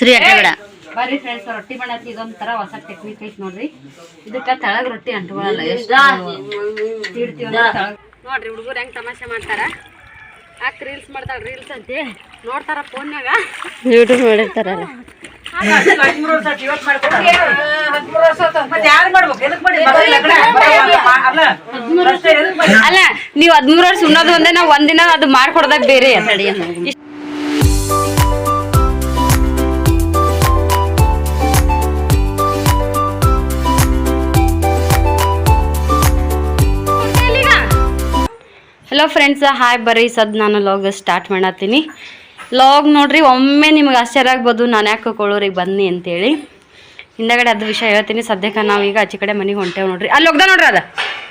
ಶ್ರೀ ಅಡ್ಡಬೇಡ ಬರ್ರಿ ಫ್ರೆಂಡ್ಸ್ ರೊಟ್ಟಿ ಮಾಡಕ್ಕೆ ಇದೊಂಥರ ಹೊಸ ಟೆಕ್ನಿಕ್ ಐತಿ ನೋಡ್ರಿ. ಇದಕ್ಕ ತಳಗ್ ರೊಟ್ಟಿ ಅಂಟ್ಕೊಳಲ್ಲ ಎಷ್ಟು ನೋಡ್ರಿ ಹುಡುಗರು ಹೆಂಗ್ ತಮಾಷೆ ಮಾಡ್ತಾರ? ಯಾಕೆ ರೀಲ್ಸ್ ಮಾಡ್ತಾಳ ರೀಲ್ಸ್ ಅಂತ. ನೋಡ್ತಾರ ಫೋನ್ಯಾಗ ಯೂಟ್ಯೂಬ್ ಮಾಡಿರ್ತಾರಲ್ಲ. ಅಲ್ಲ ನೀವು ಹದಿಮೂರು ವರ್ಷ ಉನ್ನೋದು ಒಂದೇ ನಾವು ಒಂದಿನ ಅದು ಮಾಡ್ಕೊಡ್ದಾಗ ಬೇರೆ. ಹಲೋ ಫ್ರೆಂಡ್ಸ್ ಹಾಯ್ ಬರ್ರಿ. ಸದ್ ನಾನು ಲಾಗ್ ಸ್ಟಾರ್ಟ್ ಮಾಡತ್ತೀನಿ. ಲಾಗ್ ನೋಡ್ರಿ, ಒಮ್ಮೆ ನಿಮ್ಗೆ ಆಶ್ಚರ್ಯ ಆಗ್ಬೋದು, ನಾನು ಯಾಕೆ ಕೊಳ್ಳೋರಿಗೆ ಬನ್ನಿ ಅಂತೇಳಿ. ಹಿಂದಗಡೆ ಅದು ವಿಷಯ ಹೇಳ್ತೀನಿ. ಸದ್ಯಕ್ಕೆ ನಾವು ಈಗ ಆಚೆ ಕಡೆ ಮನೆಗೆ ಹೊಂಟೇವೆ ನೋಡ್ರಿ. ಅಲ್ಲಿ ಹೋಗ್ದ ನೋಡ್ರಿ ಅದ?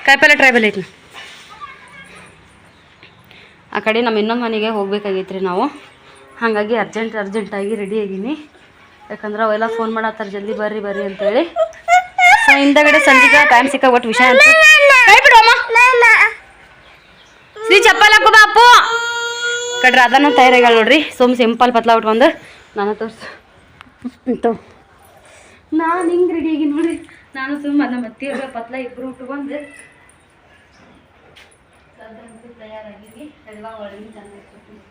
ಕಾಯಿಪಲ್ಲೆ ಟ್ರೈಬಲ್ ಐತಿ ಆ ಕಡೆ ನಮ್ಮ ಇನ್ನೊಂದು ಮನೆಗೆ ಹೋಗ್ಬೇಕಾಗೈತ್ರಿ ನಾವು. ಹಾಗಾಗಿ ಅರ್ಜೆಂಟ್ ಅರ್ಜೆಂಟಾಗಿ ರೆಡಿ ಆಗೀನಿ. ಯಾಕಂದ್ರೆ ಅವೆಲ್ಲ ಫೋನ್ ಮಾಡತ್ತಾರ, ಜಲ್ದಿ ಬರ್ರಿ ಬರ್ರಿ ಅಂತೇಳಿ. ಸೊ ಹಿಂದಗಡೆ ಸಂಜೆಗೆ ಟೈಮ್ ಸಿಕ್ಕ ಒಟ್ಟು ವಿಷಯ ಅಂತ. ಶ್ರೀ ಚಪ್ಪಲ್ ಹಾಕೋ ಬಾಪು. ಕಡ್ರಿ ಅದನ್ನ ತಯಾರಾಗ್ಯಾಳ ನೋಡ್ರಿ. ಸುಮ್ ಸಿಂಪಲ್ ಪತ್ಲ ಉಟ್ಕೊಂಡು ನಾನು ತೋರ್ಸು. ಅಂತೂ ನಾನು ಹಿಂಗೆ ರೆಡಿ ಆಗಿ ನೋಡ್ರಿ ನಾನು ಸುಮ್ಮ ನಮ್ಮ ಅತ್ತಿಯವ್ರ ಪತ್ಲ ಇಬ್ರು ಉಟ್ಕೊಂಡು ಸದ್ರಂತೂ ತಯಾರಾಗಿವಿ ಎಲ್ವಾ ಒಳಗಿನ ಚಂದ ಇಟ್ಕೊತೀನಿ.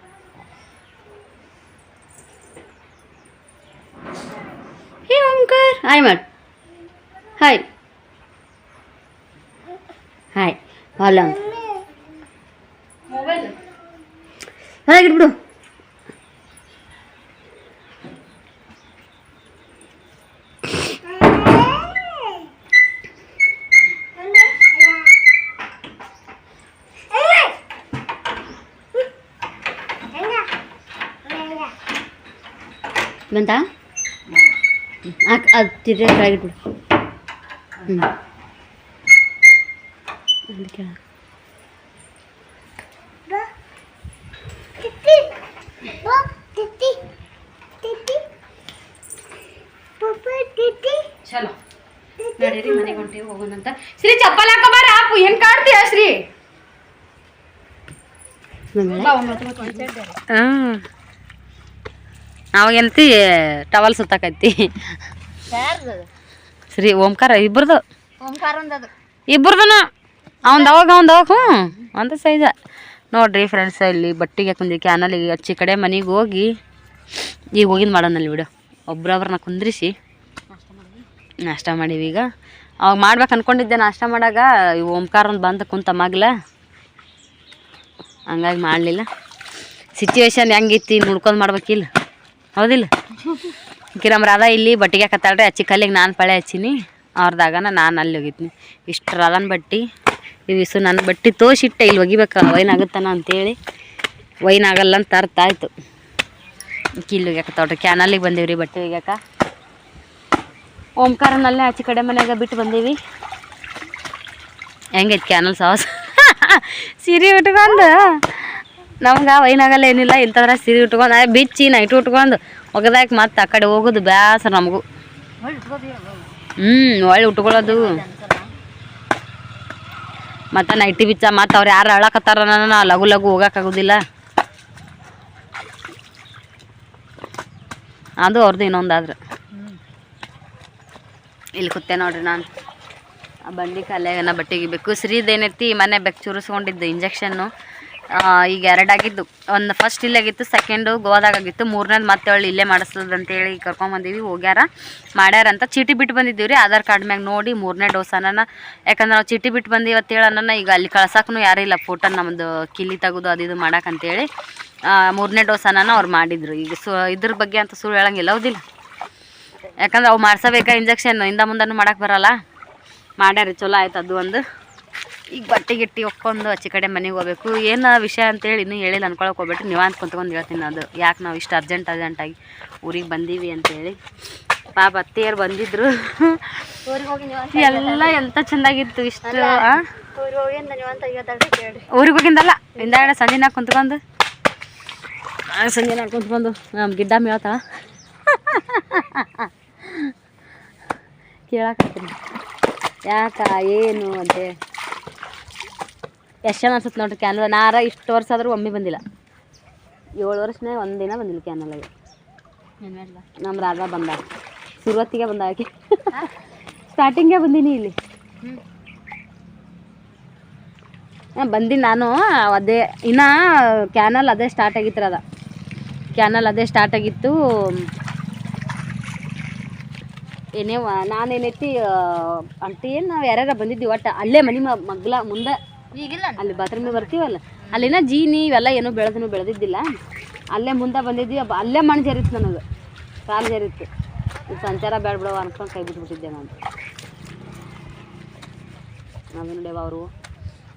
ಹೇ ಓಂಕಾರ್. ಹಾಯ್ ಮಾಡ್ ಹಾಯ್ ಹಾಯ್ ಹೊಲ ಹೊರಗಿಟ್ಬಿಡು ಬಂತಾ? ಅದು ತಿರ್ಗಿ ಕೆಳಗಿಟ್ಬಿಡು ಹ್ಞೂ ಅಲ್ಲಿ ಕೆಳಗೆ ಚಲೋ ನಡೀರಿ ಮನೆಗೆ ಹೊಂಟೀವಿ ಹೋಗೋಣಂತ ಶ್ರೀ ಚಪ್ಪಲ್ ಹಾಕೋಬಾರ ಅಪ್ಪು ಏನ್ ಕಾಡ್ತೀಯ ಶ್ರೀ? ಹಾಂ. ಅವಾಗೇನತಿ ಟವಲ್ ಸುತ್ತಾಕೈತಿ ಶ್ರೀ ಓಂಕಾರ ಇಬ್ಬರದು ಓಂಕಾರ ಒಂದದು ಇಬ್ಬರದನ ಅವಂದು ಅವಾಗ ಅವಂದು ಅವಾಗ ಹ್ಞೂ. ಒಂದು ಸೈಜ. ನೋಡ್ರಿ ಫ್ರೆಂಡ್ಸ್ ಇಲ್ಲಿ ಬಟ್ಟಿಗೆ ಕುಂದಿ ಕ್ಯಾನಲಿಗೆ ಹಚ್ಚಿ ಕಡೆ ಮನೆಗೆ ಹೋಗಿ ಈಗ ಹೋಗಿದ್ದು ಮಾಡೋಣಲ್ಲಿ ಬಿಡು. ಒಬ್ರೊಬ್ರನ್ನ ಕುಂದ್ರಿಸಿ. ನಾಷ್ಟ ಮಾಡೀವಿ ಈಗ. ಅವಾಗ ಮಾಡ್ಬೇಕು ಅನ್ಕೊಂಡಿದ್ದೆ ನಾಷ್ಟ ಮಾಡಾಗ ಓಂಕಾರ ಒಂದು ಬಂದು ಕುಂತ ಮಗ್ಲ. ಹಂಗಾಗಿ ಮಾಡಲಿಲ್ಲ. ಸಿಚುವೇಶನ್ ಹೆಂಗಿತ್ತು ನೋಡ್ಕೊಂಡು ಮಾಡ್ಬೇಕಿಲ್ಲ. ಹೌದಿಲ್ಲ? ಕಿರಮ್ ರಾಧ ಇಲ್ಲಿ ಬಟ್ಟಿಗೆ ಕತ್ತಾಳ್ರಿ ಹಚ್ಚಿ ಕಲ್ಲಿಗೆ ನಾನು ಪಳೆ ಹಚ್ಚೀನಿ. ಅವ್ರದಾಗನ ನಾನು ಅಲ್ಲಿ ಹೋಗಿದ್ನಿ. ಇಷ್ಟು ರಾಧನ್ ಬಟ್ಟಿ ಇಸು ನನ್ನ ಬಟ್ಟೆ ತೋಸಿಟ್ಟೆ, ಇಲ್ಲಿ ಒಗಿಬೇಕು, ವೈನ್ ಆಗುತ್ತಾನ ಅಂತೇಳಿ. ವೈನ್ ಆಗಲ್ಲ ಅಂತ ಅರ್ಥ ಆಯ್ತು. ಕಿಲ್ಲಿ ಒಗ್ಯಾಕತ್ತಾವ್ರಿ ಕ್ಯಾನಲ್ಲಿಗೆ ಬಂದೀವಿ ರೀ ಬಟ್ಟೆ ಒಗ್ಯಾಕ. ಓಂಕಾರನಲ್ಲೇ ಆಚೆ ಕಡೆ ಮನ್ಯಾಗ ಬಿಟ್ಟು ಬಂದೀವಿ. ಹೆಂಗೈತೆ ಕ್ಯಾನಲ್ ಸಾಸ್? ಸೀರೆ ಉಟ್ಕೊಂಡು. ನಮ್ಗೆ ವೈನಾಗಲ್ಲ ಏನಿಲ್ಲ ಇಂಥದ್ರ ಸೀರೆ ಉಟ್ಕೊಂಡು ಬಿಚ್ಚಿ ನೈಟ್ ಉಟ್ಕೊಂಡು ಒಗದಾಕ ಮತ್ತೆ ಆ ಕಡೆ ಹೋಗೋದು ಬ್ಯಾಸರ ನಮಗೂ. ಹ್ಞೂ ಒಳ್ಳೆ ಉಟ್ಕೊಳ್ಳೋದು. ಮತ್ತು ನೈಟಿ ಬಿಚ್ಚ ಮತ್ತು ಅವ್ರು ಯಾರು ಅಳಕತ್ತಾರ ನಾನು ಲಘು ಲಘು ಹೋಗೋಕ್ಕಾಗೋದಿಲ್ಲ ಅದು ಅವ್ರದ್ದು ಇನ್ನೊಂದು ಆದ್ರೆ ಇಲ್ಲಿ ಕೂತೆ ನೋಡ್ರಿ ನಾನು. ಆ ಬಂಡಿ ಕಾಲೇನ ನಾ ಬಟ್ಟೆ ಗಿಬೇಕು ಶ್ರೀದೇನೈತಿ ಮನೆ ಬೆಕ್, ಚುರಿಸ್ಕೊಂಡಿದ್ದು ಇಂಜೆಕ್ಷನ್ನು ಈಗ ಎರಡಾಗಿದ್ದು. ಒಂದು ಫಸ್ಟ್ ಇಲ್ಲಾಗಿತ್ತು ಸೆಕೆಂಡು ಗೋವಾದಾಗಿತ್ತು ಮೂರನೇದು ಮತ್ತೆ ಒಳ್ಳೆ ಇಲ್ಲೇ ಮಾಡಿಸ್ತದ ಅಂತೇಳಿ ಕರ್ಕೊಂಬಂದೀವಿ ಹೋಗ್ಯಾರ. ಮಾಡ್ಯಾರಂತ. ಚೀಟಿ ಬಿಟ್ಟು ಬಂದಿದ್ದೀವಿ ರೀ ಆಧಾರ್ ಕಾರ್ಡ್ ಮ್ಯಾಗ ನೋಡಿ ಮೂರನೇ ಡೋಸ್ ಯಾಕಂದ್ರೆ ನಾವು ಚೀಟಿ ಬಿಟ್ಟು ಬಂದೀವಿ ಅಂತೇಳಿ ಅನ್ನನ, ಈಗ ಅಲ್ಲಿ ಕಳ್ಸಕ್ಕೂ ಯಾರೂ ಇಲ್ಲ. ಫೋಟೋ ನಮ್ಮದು ಕಿಲಿ ತೆಗೆದು ಅದು ಇದು ಮಾಡೋಕ್ಕಂತೇಳಿ ಮೂರನೇ ಡೋಸ್ ಅನ್ನನ ಅವ್ರು ಮಾಡಿದ್ರು. ಈಗ ಸು, ಇದ್ರ ಬಗ್ಗೆ ಅಂತ ಸುಳ್ಳು ಹೇಳಂಗಿಲ್ಲ, ಹೌದಿಲ್ಲ? ಯಾಕಂದ್ರೆ ಅವು ಮಾಡ್ಸಬೇಕಾ ಇಂಜೆಕ್ಷನ್ ಇಂದ ಮುಂದನ್ನು ಮಾಡಕ್ಕೆ ಬರಲ್ಲ. ಮಾಡ್ಯಾರ ಚಲೋ ಆಯ್ತು ಅದು ಒಂದು. ಈಗ ಬಟ್ಟೆ ಗಿಟ್ಟಿ ಒಕ್ಕೊಂಡು ಆಚೆ ಕಡೆ ಮನೆಗೆ ಹೋಗ್ಬೇಕು. ಏನು ವಿಷಯ ಅಂತೇಳಿ ಇನ್ನೂ ಹೇಳಿಲ್ಲ ಅನ್ಕೊಳಕ್ಕೆ ಹೋಗ್ಬಿಟ್ಟು ನೀವು ಅಂತ ಕುಂತ್ಕೊಂಡು ಹೇಳ್ತೀನಿ ಅದು. ಯಾಕೆ ನಾವು ಇಷ್ಟು ಅರ್ಜೆಂಟ್ ಅರ್ಜೆಂಟಾಗಿ ಊರಿಗೆ ಬಂದೀವಿ ಅಂತೇಳಿ. ಪಾಪ ಅತ್ತೆಯರು ಬಂದಿದ್ರು. ಎಲ್ಲ ಎಂತ ಚೆಂದಾಗಿತ್ತು ಇಷ್ಟು? ಊರಿಗೆ ಹೋಗಿಂದಲ್ಲ? ಹಿಂದಾಗಡೆ ಸಂಜೆನ ಕುಂತ್ಕೊಂಡು? ಆ, ಸಂಜೆನಾಗ ಕುಂತ್ಕೊಂಡು ನಮ್ಮ ಗಿಡ್ಡ ಹೇಳ್ತಾಳ ಕೇಳಕತ್ತೀನಿ. ಯಾಕ ಏನು ಅಂತೆ? ಎಷ್ಟು ಜನ ಅನ್ಸುತ್ತೆ ನೋಡ್ರಿ ಕ್ಯಾನಲ್ ನಾರ ಇಷ್ಟು ವರ್ಷ ಆದರೂ ಒಮ್ಮೆ ಬಂದಿಲ್ಲ. ಏಳು ವರ್ಷನೇ ಒಂದಿನ ಬಂದಿಲ್ಲ ಕ್ಯಾನಲ್ಗೆ ನಮ್ಮ ರಾಜ ಬಂದ. ಶುರುವತ್ತಿಗೆ ಬಂದ ಆಕೆ. ಸ್ಟಾರ್ಟಿಂಗೇ ಬಂದೀನಿ ಇಲ್ಲಿ. ಬಂದೀನಿ ನಾನು ಅದೇ ಇನ್ನ ಕ್ಯಾನಲ್ ಅದೇ ಸ್ಟಾರ್ಟ್ ಆಗಿತ್ತು ಅದ ಕ್ಯಾನಲ್ ಅದೇ ಸ್ಟಾರ್ಟ್ ಆಗಿತ್ತು. ಏನೇ ನಾನೇನೈತಿ ಅಂಟಿ ಏನು ನಾವು ಯಾರ್ಯಾರ ಬಂದಿದ್ವಿ ಒಟ್ಟು ಅಲ್ಲೇ ಮನೆ ಮಗ್ಲ ಮುಂದೆ. ಈಗಿಲ್ಲ ಅಲ್ಲಿ ಬಾತ್ರೂಮಿಗೆ ಬರ್ತೀವಲ್ಲ? ಅಲ್ಲಿನ ಜೀನಿ ಇವೆಲ್ಲ ಏನೂ ಬೆಳೆದನು ಬೆಳೆದಿದ್ದಿಲ್ಲ. ಅಲ್ಲೇ ಮುಂದೆ ಬಂದಿದ್ವಿ ಅಲ್ಲೇ ಮಣ್ಣು ಜರಿತ್ತು ನನಗೆ. ಕಾಲು ಜರಿತ್ತು ಈ ಸಂಚಾರ ಬೇಡ ಬಿಡವ ಅನ್ಕೊಂಡು ಕೈ ಬಿಟ್ಬಿಟ್ಟಿದ್ದೆ ನಾನು. ನಾವು ನೋಡ್ಯವ ಅವರು?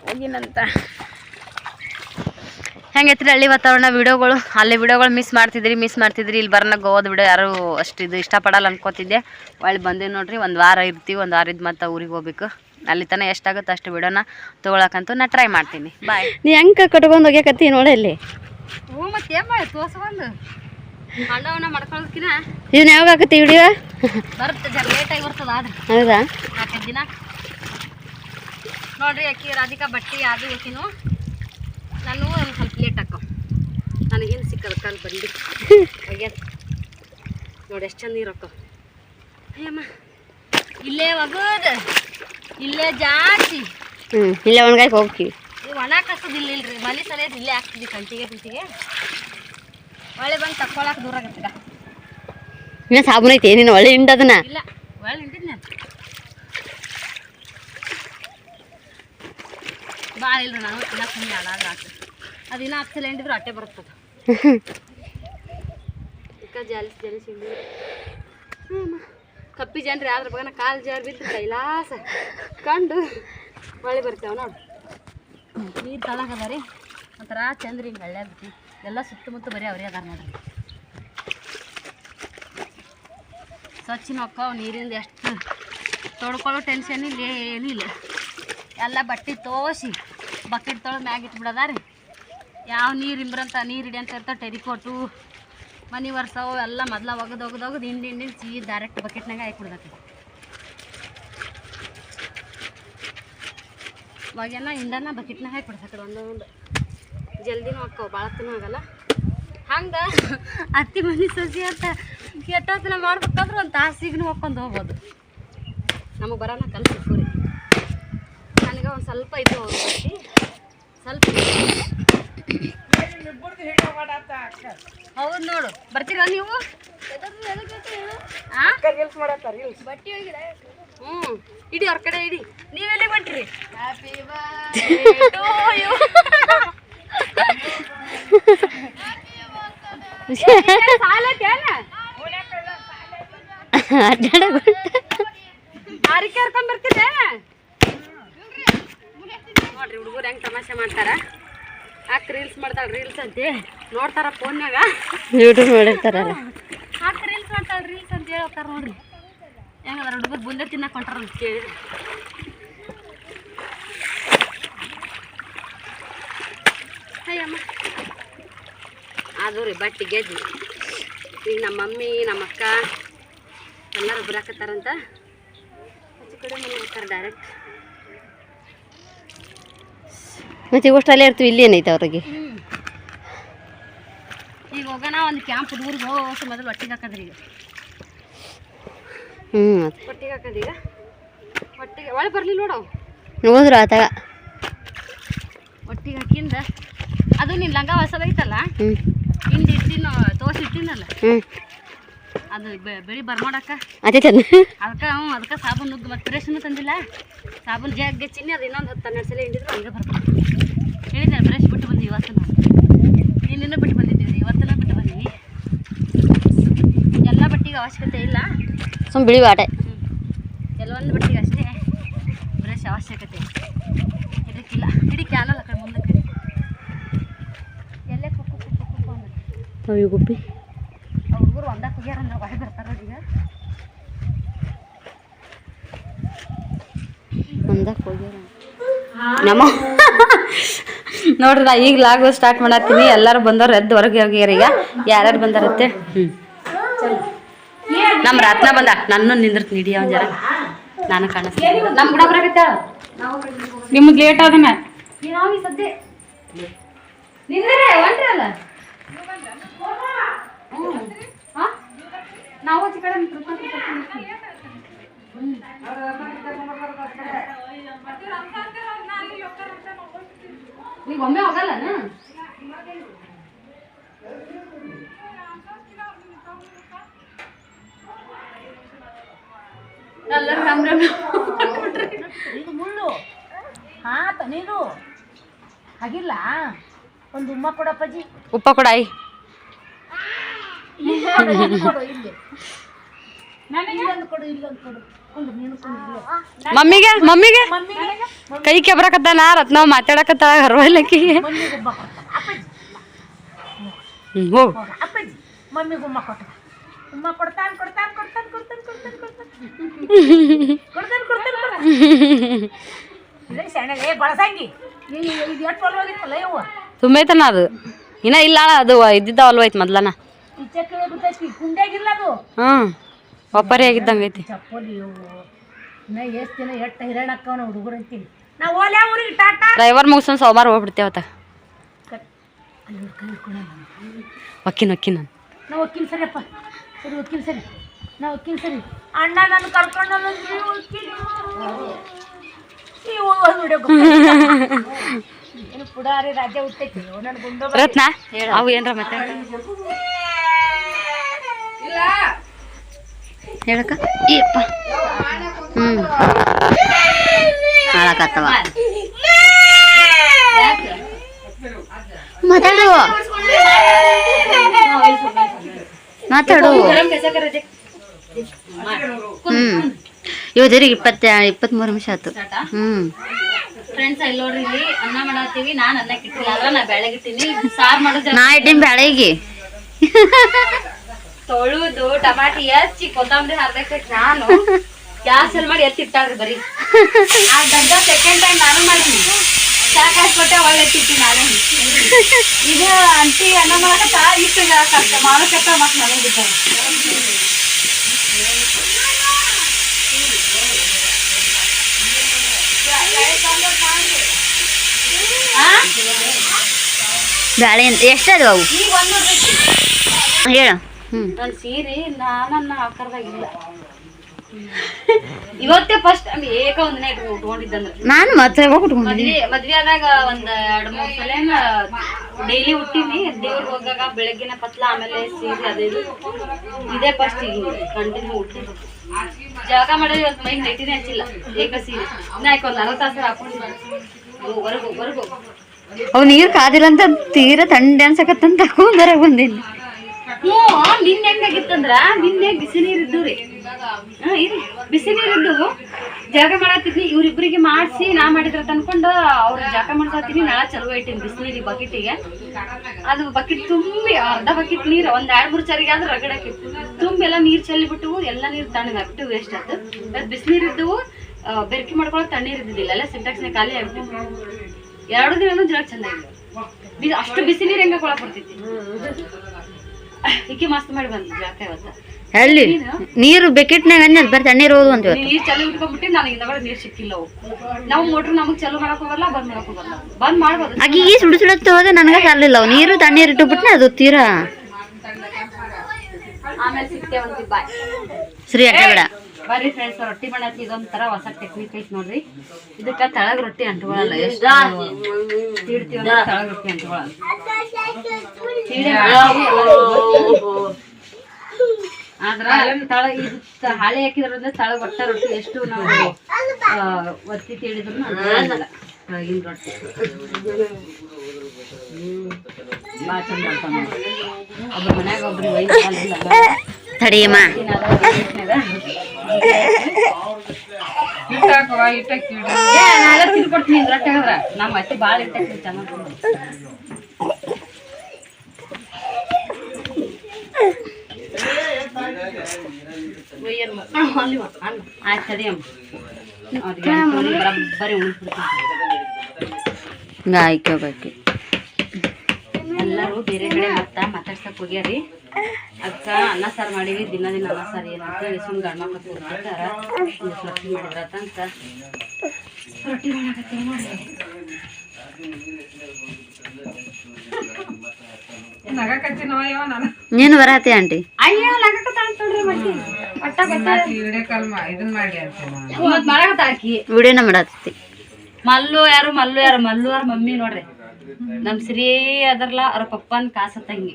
ಹೋಗಿನಂತ. ಹೆಂಗೈತ್ರಿ ಹಳ್ಳಿ ವಾತಾವರಣ? ವಿಡಿಯೋಗಳು ಅಲ್ಲಿ ವಿಡಿಯೋಗಳು ಮಿಸ್ ಮಾಡ್ತಿದ್ರಿ ಮಿಸ್ ಮಾಡ್ತಿದ್ರಿ. ಇಲ್ಲಿ ಬರೋಣ ಗೋವಾದ ವಿಡಿಯೋ. ಯಾರು ಅಷ್ಟು ಇದು ಇಷ್ಟಪಡಲ್ಲ ಅನ್ಕೋತಿದ್ದೆ. ಒಳ್ಳೆ ಬಂದೀವಿ ನೋಡ್ರಿ ಒಂದು ವಾರ ಇರ್ತೀವಿ ಒಂದು ವಾರ ಇದ್ದು ಮತ್ತೆ ಊರಿಗೆ ಹೋಗ್ಬೇಕು. ಅಲ್ಲಿ ತನಕ ಎಷ್ಟಾಗುತ್ತೆ ಅಷ್ಟು ವಿಡಿಯೋನ ತೊಗೊಳಕಂತೂ ನಾ ಟ್ರೈ ಮಾಡ್ತೀನಿ. ಬಾಯ್ ನೀ ಹೆಂಗೆ ಕಟ್ಕೊಂಡು ಹೋಗ್ಯಾಕತ್ತಿ ನೋಡಿ ಅಲ್ಲಿ? ಹ್ಞೂ ಮತ್ತೆ ಏನು ಮಾಡಿ ತೋರ್ಸ್ಕೊಂಡು ಮಂಡವನ್ನ ಮಾಡ್ಕೊಳ್ಳೋದಕ್ಕಿನ ಇದನ್ನ ಯಾವಾಗ ಹಾಕತ್ತಿ ವಿಡಿಯೋ? ಬರುತ್ತೆ ಜರ ಲೇಟಾಗಿ ಬರ್ತದ ಆದ್ರೆ. ಹೌದಾ? ನಾಲ್ಕೈದು ದಿನ. ನೋಡ್ರಿ ಅಕ್ಕಿ ರಾಧಿಕಾ ಬಟ್ಟಿ ಅದು ಆಕಿನು ನಾನು ಒಂದು ಸ್ವಲ್ಪ ಲೇಟ್ ಹಾಕೋ. ನನಗೇನು ಸಿಕ್ಕದ ಕಾಲು ಬಂದು. ಆಗ್ಯದ ನೋಡಿ ಎಷ್ಟು ಚಂದ ನೀರು ಅಯ್ಯಮ್ಮ ಇಲ್ಲೇ ಒಗದ. ಇಲ್ಲೇ ಜಾಸ್ತಿ. ಹ್ಞೂ ಇಲ್ಲೇ ಒಣಗಾಯ್ಕೆ ಹೋಗ್ತೀವಿ. ಒಣ ಕಸದಿಲ್ಲ ಇಲ್ರಿ ಮನೆ ಸಲ ಇಲ್ಲೇ ಹಾಕ್ತಿದ್ವಿ ಕಂಟಿಗೆ ಪಿಂಟಿಗೆ ಒಳ್ಳೆ ಬಂದು ತಕ್ಕೊಳಕ್ಕೆ ದೂರ ಆಗತ್ತಗ ಇನ್ನೂ ಸಾಬೂನ್ ಐತಿ ನೀನು ಒಳ್ಳೆ ಹಿಂಡ್ ಅದನ್ನ? ಇಲ್ಲ ಒಳ್ಳೆ ನಿಂತಿದ್ ನಾನು ಭಾಳ ಇಲ್ರಿ ನಾನು ಇನ್ನ ಕಮ್ಮಿ ಅಲಾಗ ಆತು. ಅದು ಇನ್ನೂ ಹತ್ತು ಸಲ ಹಿಂಡಿದ್ರು ಅಟ್ಟೆ ಬರ್ತದ ಜಾಲಿಸಿ ಜಾಲಿಸಿ ಕಪ್ಪಿ ಜನ್ರಿ ಆದ್ರ ಬಗನ ಕಾಲು ಜಾರ್ ಬಿದ್ದು ಕೈಲಾಸ ಕಂಡು ಹೊಳೆ ಬರ್ತೇವೆ ನೋಡು. ನೀರು ತಳಗದ ರೀ. ಒಂಥರ ಚಂದ್ರಿ ಹಿಂಗೆ ಹಳ್ಳ್ಯಾಗ ಬಿಟ್ಟು. ಎಲ್ಲ ಸುತ್ತಮುತ್ತ ಬರೀ ಅವರೇ ಅದಾರ ನೋಡ್ರಿ. ಸ್ವಚ್ಛ ಹೊಕ್ಕಾವು ನೀರಿಂದ ಎಷ್ಟು ತೊಡ್ಕೊಳ್ಳೋ ಟೆನ್ಷನ್ ಇಲ್ಲ ಏನೂ ಇಲ್ಲ ಎಲ್ಲ ಬಟ್ಟೆ ತೋಸಿ ಬಕೆಟ್ ತೊಳೆದು ಮ್ಯಾಗ ಇಟ್ಬಿಡದ ರೀ ಯಾವ ನೀರು ಇಂಬ್ರಂತ, ನೀರು ಹಿಡಿಯಂತ ಇರ್ತಾವೆ ಟೆರಿಕೋಟು ಮನೆ ಒರ್ಸವು, ಎಲ್ಲ ಮೊದ್ಲ ಒಗದು ಒಗದು ಒಗದು ಹಿಂಡಿ ಹಿಂಡಿ ಸೀ ಡೈರೆಕ್ಟ್ ಬಕೆಟ್ನಾಗ ಹಾಕ್ಬಿಡ್ದಕ್ಕೆ ಇವಾಗೆಲ್ಲ ಹಿಂಡನ ಬಕೆಟ್ನಾಗ ಹಾಕ್ಬಿಡ್ಸ ಕಡೆ ಒಂದೊಂದು. ಜಲ್ದಿನೂ ಹಾಕವು ಭಾಳ ತಿನ್ನೂ ಆಗಲ್ಲ. ಹಂಗೆ ಅತ್ತಿ ಮನೆ ಸಸಿ ಅಂತ ಎಷ್ಟೊತ್ತನ ಮಾಡ್ಬೇಕಾದ್ರೆ ಒಂದು ತಾಸಿಗೂ ಹಾಕ್ಕೊಂಡು ಹೋಗ್ಬೋದು. ನಮಗೆ ಬರೋಣ ನನಗೆ ಒಂದು ಸ್ವಲ್ಪ ಇದು ಸ್ವಲ್ಪ ಹೌದು ನೋಡು. ಬರ್ತೀರಾ ನೀವು? ಆ? ಹ್ಞೂ ಇಡಿ ಅವ್ರ ಕಡೆ ಇಡಿ. ನೀವೆಲ್ಲಿ ಹೊಂಟ್ರಿ? ಆರಿಕೆ ಹರ್ಕೊಂಡ್ ಬರ್ತಿದ್ದೆ ನೋಡ್ರಿ ಹುಡುಗರು ಹೆಂಗ್ ತಮಾಷೆ ಮಾಡ್ತಾರ? ಹಾಕಿ ರೀಲ್ಸ್ ಮಾಡ್ತಾಳೆ ರೀಲ್ಸ್ ಅಂತೆ. ನೋಡ್ತಾರ ಫೋನ್ಯಾಗ ಯೂಟ್ಯೂಬ್ ಮಾಡಿರ್ತಾರಲ್ಲ ಹಾಕ್ ರೀಲ್ಸ್ ಮಾಡ್ತಾಳೆ ರೀಲ್ಸ್ ಅಂತ ಹೇಳ್ತಾರ ನೋಡ್ರಿ. ಹೆಂಗದಾರ ಹುಡುಗರು ಬುಂದೆ ತಿನ್ನಕ್ಕೆ ಹೊಂಟಾರ ಅಂತ ಅಮ್ಮ. ಅಯ್ಯಮ್ಮ ಅದು ರೀ ಬಟ್ಟೆ ಗೆದ್ದು. ಈಗ ನಮ್ಮ ಮಮ್ಮಿ ನಮ್ಮ ಅಕ್ಕ ಎಲ್ಲರೂ ಬರಾಕತ್ತಾರಂತ? ಕಡೆ ಮನೆ ಹೋಗ್ತಾರೆ ಡೈರೆಕ್ಟ್ ಮತ್ತೆ ಇವಷ್ಟು ಅಲ್ಲೇ ಇರ್ತೀವಿ ಇಲ್ಲಿ ಏನೈತೆ ಅವ್ರಿಗೆ? ಈಗ ಹೋಗೋಣ ಒಂದು ಕ್ಯಾಂಪ್ ಹುಡುಗರಿಗೆ ಹೋಗಿ ಮೊದಲು ಒಟ್ಟಿಗೆ ಹಾಕದ್ರಿ ಈಗ. ಹ್ಞೂ ಒಟ್ಟಿಗೆ ಹಾಕದ ಈಗ? ಒಟ್ಟಿಗೆ ಒಳಗೆ ಬರಲಿಲ್ಲ ನೋಡು ಹೋದ್ರು ಆತಾಗ ಒಟ್ಟಿಗೆ ಹಾಕಿಂದ. ಅದು ನಿನ್ನ ಲಂಗ ಹೊಸದೈತಲ್ಲ ಹಿಂಡಿ ಇಟ್ಟಿನ ತೋಸಿ ಇಟ್ಟಿನಲ್ಲ ಹ್ಞೂ ಅದು ಬೆಳಿ ಬರ್ಮಾಡಕ್ಕ ಅದೇ ಚೆನ್ನ ಅದಕ್ಕೆ ಹ್ಞೂ ಅದಕ್ಕೆ ಸಾಬೂನು ನುಗ್ಗು ಮತ್ತು ಬ್ರಷ್ನು ತಂದಿಲ್ಲ. ಸಾಬೂನು ಜಾಗ ಚಿನ್ನಿ ಅದು ಇನ್ನೊಂದು ಹತ್ತು ಹನ್ನೆರಡು ಸಲ ಹಿಂಡಿದ್ರು ಹಂಗೆ ಬರ್ತಾರೆ ಹೇಳಿದ್ದೆ ಬ್ರಷ್ ಬಿಟ್ಟು ಬಂದು ಇವತ್ತು ನಾವು ಬಿಟ್ಟು ಬಂದಿದ್ದೀವಿ ಇವತ್ತೂ ಬಿಟ್ಟು ಬಂದೀವಿ. ಎಲ್ಲ ಬಟ್ಟಿಗೆ ಅವಶ್ಯಕತೆ ಇಲ್ಲ. ಸುಮ್ಮ ಬಿಳಿ ಆಟೆ ಕೆಲವೊಂದು ಬಟ್ಟಿಗೆ ಅಷ್ಟೇ. ಬ್ರಷ್ ಅವಶ್ಯಕತೆ ಇದಕ್ಕಿಲ್ಲ. ಇಡೀ ಕ್ಯಾನಲ್ ಆ ಕಡೆ ಮುಂದಕ್ಕೆ. ಎಲ್ಲೇ ಕುಕ್ಕು ಕುಕ್ಕು ಕುಕ್ಕು ಅಯ್ಯೋ ಗುಬ್ಬಿ. ಆ ಒಂದಕ್ಕೆ ಹೋಗ್ಯಾರ ನಮ್ಮ ನೋಡ್ರಿ ನಾ ಈಗ ಲಾಗು ಸ್ಟಾರ್ಟ್ ಮಾಡತ್ತೀನಿ. ಎಲ್ಲರೂ ಬಂದವ್ರು ಎದ್ದು ಹೊರಗೆ ಹೋಗ್ಯಾರ ಈಗ. ಯಾರ್ಯಾರು ಬಂದಾರತ್ತೆ? ಹ್ಞೂ ನಮ್ಮ ರತ್ನ ಬಂದ. ನನ್ನ ನಿಂದಿರ್ತೀನಿ ಇಡೀ ಅವನ ಜರ. ನಾನು ಕಾಣಿಸ್ತೀನಿ. ನಮ್ಮ ಕೂಡ ಬರಾಕತ್ತ ನಿಮಗೆ ಲೇಟ್ ಆದನ? ನಾವು ಸದ್ಯ ನಿಂದ್ರೆ ಹೊಂಟ್ರಲ್ಲ ನಾವು ಈ ನೀವು ಒಮ್ಮೆ ಹೋಗಲ್ಲ ಇದು ಮುಳ್ಳು. ಹಾ ನೀರು ಹಾಗಿಲ್ಲ. ಒಂದು ಉಮ್ಮ ಕೊಡಪ್ಪಾಜಿ ಉಪ್ಪ ಕೊಡಾಯಿ ಮಮ್ಮಿಗೆ ಮಮ್ಮಿಗೆ? ಮಮ್ಮಿಗೆ? ಕೈ ಕೆಬ್ರಕತ್ತಾನ ರತ್ನ ಮಾತಾಡಕತ್ತ ಹರ್ವಲ್ಲಕ್ಕಿಗೆ ಅಪ್ಪಾಜಿ ಮಮ್ಮಿಗೆ ಉಮ್ಮ ಕೊಟ್ಟ. ಉಮ್ಮ ಕೊಡ್ತಾನೆ ಕೊಡ್ತಾನೆ ಕೊಡ್ತಾನೆ ಕೊಡ್ತಾನೆ ಕೊಡ್ತಾನೆ ಕೊಡ್ತಾನೆ. ಕೊಡ್ತಾನೆ ಕೊಡ್ತಾನೆ ಕೊಡ್ತಾನೆ. ಇದೇ ಸಣ್ಣಗೆ ಬಳಸಂಗಿ. ನೀನು ಇದು ಎಷ್ಟು ಹೊಲ್ವಾಗಿತ್ತಲ್ಲ ಇವು? ತುಂಬೈತನ ಅದು. ಇನ್ನ ಇಲ್ಲ ಅದು ಇದ್ದಿದ್ದ ಅಲ್ವೈತ್ ಮೊದ್ಲನ. ಕುಂಡ್ಯಾಗಿಲ್ಲ ಅದು ಹ್ಮ್. ಒಪ್ಪರಿ ಆಗಿದ್ದಂಗೆ ಐತಿ ಚಪ್ಪಲಿ ಇವು. ಎಷ್ಟು ದಿನ ಅಕ್ಕವನ ಹುಡುಗರು ಅಂತೀನಿ. ನಾವು ಓಲೆ ಊರಿಗೆ ಟಾಟಾ. ಡ್ರೈವರ್ ಮುಗಿಸ್ಕೊಂಡು ಸೋಮವಾರ ಕಟ್. ಅಲ್ಲಿ ಇವ್ರ್ ಕೈ ಹಿಡ್ಕೊಳ್ಳೋಣ. ಒಕ್ಕಿನ ಒಕ್ಕಿನ ನಾ ವಕೀಲ್ ಸರಿಯಪ್ಪ ಸರಿ ಸರಿ ನಾ ಸರಿ. ಅಣ್ಣ ನಾನು ಕರ್ಕೊಂಡು ನೀವು ವಿಡಿಯೋ ರತ್ನ ಅವು ಏನರ ಮತ್ತೆ? ಹೇಳಕ್ಕ? ಈಪ್ಪ ಹ್ಞೂ ಹಾಳಾಕತ್ತವ. ಮಾತಾಡು. ಮಾತಾಡು. ಹ್ಞೂ ಇವತ್ತರಿಗೆ ಇಪ್ಪತ್ತ ಇಪ್ಪತ್ಮೂರು ನಿಮಿಷ ಆಯ್ತು. ಹ್ಞೂ ಫ್ರೆಂಡ್ಸ್ ಇಲ್ಲಿ ನೋಡ್ರಿ ಇಲ್ಲಿ ಅನ್ನ ಮಾಡತ್ತೀವಿ. ನಾನು ಅನ್ನ ಇಟ್ಟಿಲ್ಲ ಅದ್ರ ನಾ ಬೆಳಗಿಟ್ಟಿನಿ ಸಾರ್ ಮಾಡೋದು ನಾ ಇಟ್ಟಿನ ಬೆಳಗ್ಗೆ. ತೊಳುದು ಟಮಾಟಿ ಹಚ್ಚಿ ಕೊತ್ತಂಬರಿ ಹರ್ದಕ್ಕೆ ನಾನು. ಗ್ಯಾಸ್ ಅಲ್ಲಿ ಮಾಡಿ ಎತ್ತಿಟ್ಟಾರ್ರಿ ಬರೀ. ಆ ಗಂಡ ಸೆಕೆಂಡ್ ಟೈಮ್ ನಾನು ಮಾಡೀನಿ. ಕೊಟ್ಟೆ ಒಳ್ಳೆ ಎತ್ತಿಟ್ಟಿ ನಾನು. ಇದು ಅಂಟಿ ಅನ್ನ ಮಾಡಕತ್ತ ಇಷ್ಟು ಕಷ್ಟ ಮಾಡಕತ್ತ ಮತ್ತೆ ನನಗೆ ಬಿಟ್ಟಾರೆ ಬ್ಯಾಳೆ ಎಷ್ಟದು ಅವು? ಒಂದು ಹೇಳು ನನ್ನ ಸೀರೆ ನಾನನ್ನ ಆಕಾರದಾಗಿಲ್ಲ ಇವತ್ತೇ ಫಸ್ಟ್ ಏಕ ಒಂದಿನ ಇಟ್ಕೊ ಉಟ್ಕೊಂಡಿದ್ದಂದ್ರೆ ನಾನು ಮತ್ತೆ ಯಾವಾಗ ಮದ್ವೆ ಆದಾಗ ಒಂದ್ ಎರಡ್ ಮೂರ್ ಸಲ ಡೈಲಿ ಹುಟ್ಟಿನಿ ದೇವ್ರಿಗೆ ಹೋಗಾಗ ಬೆಳಗ್ಗಿನ ಪತ್ಲ ಆಮೇಲೆ ಸೀರೆ ಅದೇ ಇದು. ಫಸ್ಟ್ ಈಗ ಕಂಟಿನ್ಯೂ ಹುಟ್ಟಿದ್ದು ಜಳಕ ಮಾಡಿದ್ರೆ ಇವತ್ತು ಮೈ ನೈಟಿನೇ ಹಚ್ಚಿಲ್ಲ. ಏಕ ಸೀರೆ. ಒಂದ್ ಅರ್ಧ ತಾಸು ಹಾಕೊಂಡಿದ್ದೀನಿ ಅವು ನೀರು ಕಾದಿಲ್ಲ ಅಂತ ತೀರಾ ಥಂಡಿ ಅನ್ಸಕತ್ತಂತ ತಕೊಂಡ್ ಬಂದಿನಿ ಹ್ಞೂ, ನಿನ್ನೆ ಹೆಂಗಾಗಿತ್ತಂದ್ರ? ನಿನ್ನೆ ಬಿಸಿ ಇದ್ದು ರೀ. ಬಿಸಿ ಇರಿ, ಬಿಸಿ ನೀರಿದ್ದು ಜಳಕ ಮಾಡತ್ತಿದ್ನಿ ಇವ್ರಿಬ್ರಿಗೆ ಮಾಡಿಸಿ ನಾ ಮಾಡಿದ್ರ ತಂದ್ಕೊಂಡು ಅವ್ರ ಜಾಗ ಮಾಡ್ಕೊತೀನಿ ನಳ ಚಲೋ ಇಟ್ಟಿನಿ ಬಿಸಿನೀರಿಗೆ ಬಕೆಟಿಗೆ. ಅದು ಬಕೆಟ್ ತುಂಬಿ, ಅರ್ಧ ಬಕೆಟ್ ನೀರು, ಒಂದ್ ಎರಡ್ ಮೂರು ಚರಿಗೆ ಆದ್ರೆ ರಗಡಕ್ಕೆ ತುಂಬಿ ಎಲ್ಲ ನೀರ್ ಚೆಲ್ಲಿಬಿಟ್ಟು ಎಲ್ಲ ನೀರು ತಣ್ಣಗಾಗ್ಬಿಟ್ಟು ವೇಸ್ಟ್ ಆಯ್ತು ನೀರು ಬಿಸಿನೀರಿದ್ದು ಬೆರಕೆ ಮಾಡ್ಕೊಳಕ್ ತಣ್ಣೀರ್ ಇದ್ದಿದ್ದಿಲ್ಲ ಎಲ್ಲ ಸಿಂಟ್ಯಾಕ್ಸ್ನ ಖಾಲಿ ಆಗ್ಬಿಟ್ಟು ಎರಡು ದಿನನೂ ಜಳ ಚೆಂದ ಬಿ- ಅಷ್ಟು ಬಿಸಿ ನೀರು ಹೆಂಗ ಕೊಳಕ್ ಬರ್ತಿತ್ತು ಈಕೆ ಮಸ್ತ್ ಮಾಡಿ ಬಂದ್ ಜಾಕ ಇವತ್ತು. ಹೇಳಿ ನೀರು ಬೆಕೆಟ್ನಾಗ ಅನ್ನ ಬರೀ ತಣ್ಣೀರು ಹೋದು ಅಂತ ನೀರು ಚಲೋ ಇಟ್ಕೊಂಡ್ಬಿಟ್ಟು ನನಗೆ ಇಂದಗಡೆ ನೀರು ಸಿಕ್ಕಿಲ್ಲ ಅವು. ನಾವು ಮೋಟ್ರ್ ನಮಗೆ ಚಲೋ ಮಾಡಕ್ ಹೋಗಲ್ಲ ಬಂದ್ ಮಾಡಕ್ ಹೋಗಲ್ಲ. ಬಂದ್ ಮಾಡ್ಬೋದು. ಆಗಿ ಈ ಸುಡು ಸುಡತ್ತೆ ಹೋದ್ರೆ ನನಗೆ ಸಾಲಿಲ್ಲ ಅವು. ನೀರು ತಣ್ಣೀರ್ ಇಟ್ಟುಬಿಟ್ನೆ ಅದು ತೀರಾ. ಆಮೇಲೆ ಸಿಗ್ತೇವಂತಿ ಬಾಯ್ ಸರಿ ಅಡ್ಡ ಬೇಡ. ಬರ್ರಿ ಫ್ರೆಂಡ್ಸ್ ರೊಟ್ಟಿ ಮಾಡಕ್ ಇದೊಂಥರ ಹೊಸ ಟೆಕ್ನಿಕ್ ಐತಿ ನೋಡ್ರಿ. ಇದಕ್ಕ ತಳಗ್ ರೊಟ್ಟಿ ಅಂಟ್ಕೊಳಲ್ಲ ಎಷ್ಟು ತೀಡ್ತೀವಿ ತಳಗ್ ರೊಟ್ಟಿ ಅಂಟ್ಕೊಳಲ್ಲ. ಆದ್ರ ತಳ ಇದು ಹಾಳೆ ಹಾಕಿದ್ರಿಂದ ತಳ ಒಟ್ಟ ರೊಟ್ಟಿ ಎಷ್ಟು ನಾವು ಒತ್ತಿ ತಿಳಿದ್ರು ಆಗಿನ ರೊಟ್ಟಿ. ಭಾಳ ಚಂದ. ಒಬ್ರ ಮನ್ಯಾಗ ಒಬ್ರಿಗೆ ತಡಿಯಮ್ಮ. ನಮ್ಮ ಅತ್ತೆ ಭಾಳ ಇಟ್ಟ ಚೆನ್ನಾಗಿ ಆಯ್ಕೋಬೇಕು ಎಲ್ಲರೂ ಬೇರೆ ಕಡೆ ಮತ್ತ ಮಾತಾಡ್ಸಕ್ ಹೋಗ್ಯಾರಿ. ಅದಕ್ಕ ಅನ್ನ ಸಾರು ಮಾಡೀವಿ ದಿನ ದಿನ ಅನ್ನ ಸಾರು ಏನಂತ ಗಂಡ ಮಕ್ಕಳು ಕೂರ್ತಿರ್ತಾರ ಒಂದಿಷ್ಟು ರೊಟ್ಟಿ ಮಾಡಿದ್ರತಂತ ರೊಟ್ಟಿ ಮಾಡಕತ್ತೀವಿ ನೋಡಿ ನಗಕತ್ತೀನೋ ಅಯ್ಯೋ ನಾನು? ನೀನು ಬರತ್ತೆ ಆಂಟಿ. ಅಯ್ಯೋ ಅಂತ ಮಾಡಕತ್ತ ಆಕಿ. ವಿಡಿಯೋನ ಮಾಡತ್ತಿ ಮಲ್ಲು ಯಾರು ಮಲ್ಲು ಯಾರು ಮಲ್ಲು ಯಾರು ಮಮ್ಮಿ ನೋಡ್ರಿ. ನಮ್ ಶ್ರೀ ಅದರ್ಲ ಅವ್ರ ಪಪ್ಪನ್ ಕಾಸ ತಂಗಿ.